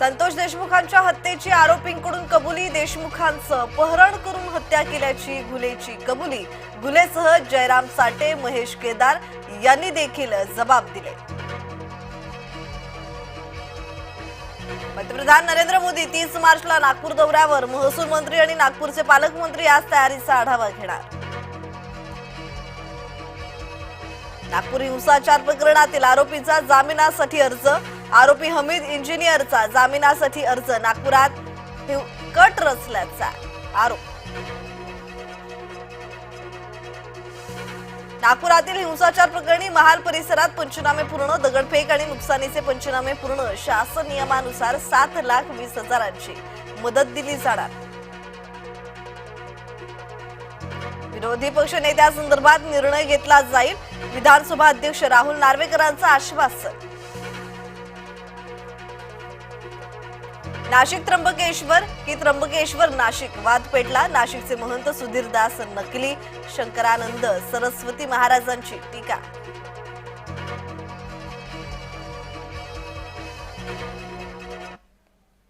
संतोष देशमुखांच्या हत्येची आरोपींकडून कबुली. देशमुखांचं अपहरण करून हत्या केल्याची घुलेची कबुली. गुलेसह जयराम साठे महेश केदार यांनी देखील जबाब दिले. पंतप्रधान नरेंद्र मोदी तीस मार्चला नागपूर दौऱ्यावर. महसूल मंत्री आणि नागपूरचे पालकमंत्री आज तयारीचा आढावा घेणार. नागपूर हिंसाचार प्रकरणातील आरोपीचा जामिनासाठी अर्ज आरोपी हमीद इंजिनियरचा जामिनासाठी अर्ज नागपुरात कट रचल्याचा आरोप. नागपुरातील हिंसाचार प्रकरणी महाल परिसरात पंचनामे पूर्ण दगडफेक आणि नुकसानीचे पंचनामे पूर्ण. शासन नियमानुसार सात लाख वीस हजारांची मदत दिली जाणार. विरोधी पक्ष नेत्यासंदर्भात निर्णय घेतला जाईल. विधानसभा अध्यक्ष राहुल नार्वेकरांचं आश्वासन. नाशिक त्र्यंबकेश्वर की त्र्यंबकेश्वर नाशिक वाद पेटला. नाशिकचे महंत सुधीरदास नकली शंकरानंद सरस्वती महाराजांची टीका.